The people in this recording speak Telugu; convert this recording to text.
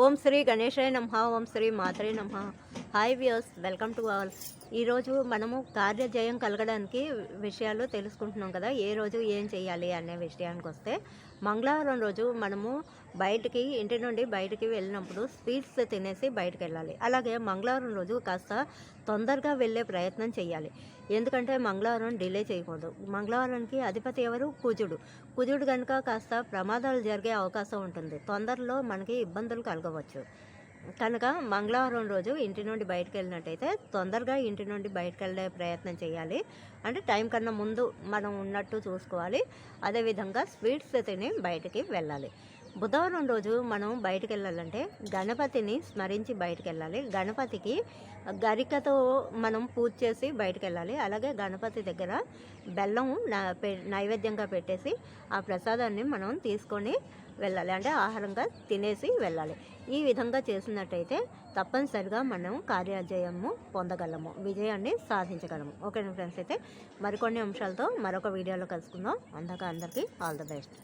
ఓం శ్రీ గణేశాయ నమ ఓం శ్రీ మాత్రే నమ Hi views welcome to all. ఈరోజు మనము కార్యజయం కలగడానికి విషయాలు తెలుసుకుంటున్నాం కదా ఏ రోజు ఏం చేయాలి అనే విషయానికి వస్తే మంగళవారం రోజు మనము బయటికి ఇంటి నుండి బయటికి వెళ్ళినప్పుడు స్వీట్స్ తినేసి బయటకు వెళ్ళాలి. అలాగే మంగళవారం రోజు కాస్త తొందరగా వెళ్ళే ప్రయత్నం చేయాలి. ఎందుకంటే మంగళవారం డిలే చేయకూడదు. మంగళవారానికి అధిపతి ఎవరు? కుజుడు. కుజుడు కనుక కాస్త ప్రమాదాలు జరిగే అవకాశం ఉంటుంది. తొందరలో మనకి ఇబ్బందులు కలగవచ్చు. కనుక మంగళవారం రోజు ఇంటి నుండి బయటకు వెళ్ళినట్టయితే తొందరగా ఇంటి నుండి బయటకు వెళ్ళే ప్రయత్నం చేయాలి. అంటే టైం కన్నా ముందు మనం ఉన్నట్టు చూసుకోవాలి. అదేవిధంగా స్వీట్స్ తిని బయటికి వెళ్ళాలి. బుధవారం రోజు మనం బయటకు వెళ్ళాలంటే గణపతిని స్మరించి బయటకు వెళ్ళాలి గణపతికి గరికతో మనం పూజ చేసి బయటకు వెళ్ళాలి అలాగే గణపతి దగ్గర బెల్లం పె- నైవేద్యంగా పెట్టేసి ఆ ప్రసాదాన్ని మనం తీసుకొని వెళ్ళాలి. అంటే ఆహారంగా తినేసి వెళ్ళాలి. ఈ విధంగా చేసినట్టయితే తప్పనిసరిగా మనం కార్యాజయము పొందగలము. విజయాన్ని సాధించగలము. ఓకేనా ఫ్రెండ్స్? అయితే మరికొన్ని అంశాలతో మరొక వీడియోలో కలుసుకుందాం. అందాక అందరికీ ఆల్ ద బెస్ట్.